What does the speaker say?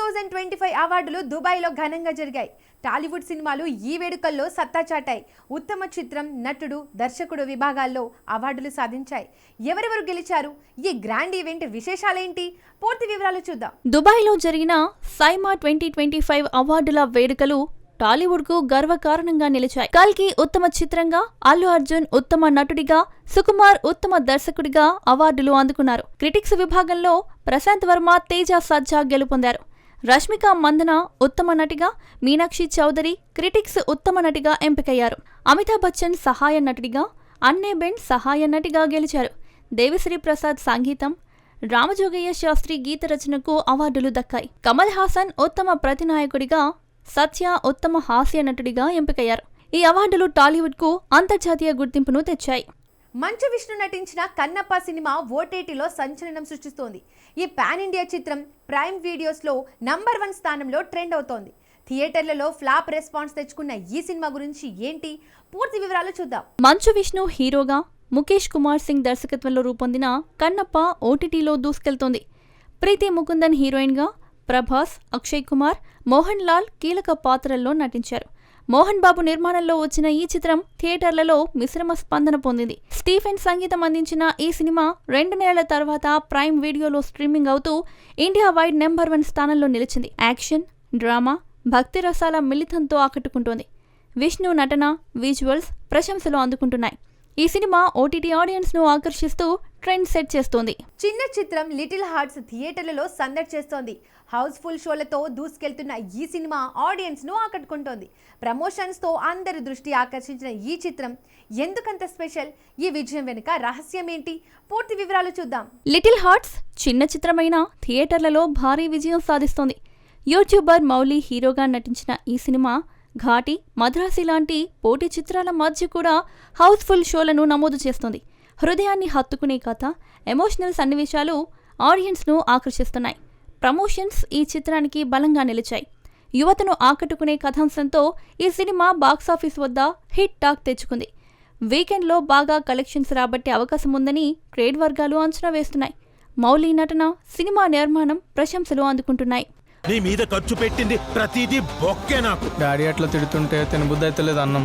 Thousand twenty five అవార్డులు దుబాయ్లో ఘనంగా జరిగాయి. టాలీవుడ్ సినిమాలు ఈ వేడుకల్లో సత్తా చాటాయి. ఉత్తమ చిత్రం నటుడు దర్శకుడు విభాగాల్లో అవార్డులు సాధించాయి. ఎవరెవరు గెలిచారు? ఈ గ్రాండ్ ఈవెంట్ విశేషాలేంటి? పూర్తి వివరాలు చూద్దాం. దుబాయ్లో జరిగిన సైమా ట్వంటీ ట్వంటీ ఫైవ్ అవార్డుల వేడుకలు టాలీవుడ్కు గర్వకారణంగా నిలిచాయి. కల్కి ఉత్తమ చిత్రంగా అల్లు అర్జున్ ఉత్తమ నటుడిగా సుకుమార్ ఉత్తమ దర్శకుడిగా అవార్డులు అందుకున్నారు. క్రిటిక్స్ విభాగంలో ప్రశాంత్ వర్మ తేజ సజ్జా గెలుపొందారు. రష్మిక మందన ఉత్తమ నటిగా మీనాక్షి చౌదరి క్రిటిక్స్ ఉత్తమ నటిగా ఎంపికయ్యారు. అమితాబ్ బచ్చన్ సహాయ నటుడిగా అన్నే బెన్ సహాయ నటిగా గెలిచారు. దేవిశ్రీ ప్రసాద్ సంగీతం రామజోగయ్య శాస్త్రి గీత రచనకు అవార్డులు దక్కాయి. కమల్ హాసన్ ఉత్తమ ప్రతినాయకుడిగా సత్య ఉత్తమ హాస్య నటుడిగా ఎంపికయ్యారు. ఈ అవార్డులు టాలీవుడ్కు అంతర్జాతీయ గుర్తింపును తెచ్చాయి. మంచు విష్ణు నటించిన కన్నప్ప సినిమా ఓటీటీలో సంచలనం సృష్టిస్తోంది. ఈ పాన్ ఇండియా చిత్రం ప్రైమ్ వీడియోస్లో నంబర్ వన్ స్థానంలో ట్రెండ్ అవుతోంది. థియేటర్లలో ఫ్లాప్ రెస్పాన్స్ తెచ్చుకున్న ఈ సినిమా గురించి ఏంటి? పూర్తి వివరాలు చూద్దాం. మంచు విష్ణు హీరోగా ముఖేష్ కుమార్ సింగ్ దర్శకత్వంలో రూపొందిన కన్నప్ప ఓటీటీలో దూసుకెళ్తోంది. ప్రీతి ముకుందన్ హీరోయిన్గా ప్రభాస్ అక్షయ్ కుమార్ మోహన్ లాల్ కీలక పాత్రల్లో నటించారు. మోహన్ బాబు నిర్మాణంలో వచ్చిన ఈ చిత్రం థియేటర్లలో మిశ్రమ స్పందన పొందింది. స్టీఫెన్ సంగీతం అందించిన ఈ సినిమా రెండు నెలల తర్వాత ప్రైమ్ వీడియోలో స్ట్రీమింగ్ అవుతూ ఇండియా వైడ్ నెంబర్ వన్ స్థానంలో నిలిచింది. యాక్షన్ డ్రామా భక్తి రసాల మిళితంతో ఆకట్టుకుంటోంది. విష్ణు నటన విజువల్స్ ప్రశంసలు అందుకుంటున్నాయి. ఈ సినిమా ఓటీటీ ఆడియన్స్ను ఆకర్షిస్తూ ట్రెండ్ సెట్ చేస్తోంది. చిన్న చిత్రం లిటిల్ హార్ట్స్ థియేటర్లలో సందడి చేస్తోంది. హౌస్ఫుల్ షోలతో దూసుకెళ్తున్న ఈ సినిమా ఆడియన్స్ను ఆకట్టుకుంటోంది. ప్రమోషన్స్తో అందరి దృష్టి ఆకర్షించిన ఈ చిత్రం ఎందుకంత స్పెషల్? ఈ విజయం వెనుక రహస్యం ఏంటి? పూర్తి వివరాలు చూద్దాం. లిటిల్ హార్ట్స్ చిన్న చిత్రమైన థియేటర్లలో భారీ విజయం సాధిస్తోంది. యూట్యూబర్ మౌలి హీరోగా నటించిన ఈ సినిమా ఘాటి మద్రాసి లాంటి పోటీ చిత్రాల మధ్య కూడా హౌస్ఫుల్ షోలను నమోదు చేస్తోంది. హృదయాన్ని హత్తుకునే కథ ఎమోషనల్ సన్నివేశాలు ఆడియన్స్ను ఆకర్షిస్తున్నాయి. ప్రమోషన్స్ ఈ చిత్రానికి బలంగా నిలిచాయి. యువతను ఆకట్టుకునే కథాంశంతో ఈ సినిమా బాక్సాఫీస్ వద్ద హిట్ టాక్ తెచ్చుకుంది. వీకెండ్లో బాగా కలెక్షన్స్ రాబట్టే అవకాశం ఉందని ట్రేడ్ వర్గాలు అంచనా వేస్తున్నాయి. మౌలి నటన సినిమా నిర్మాణం ప్రశంసలు అందుకుంటున్నాయి. నీ మీద ఖర్చు పెట్టింది ప్రతిదీ బొక్కే నాకు. డాడీ అట్లా తిడుతుంటే తినబుద్ధి అయితే లేదు అన్నం.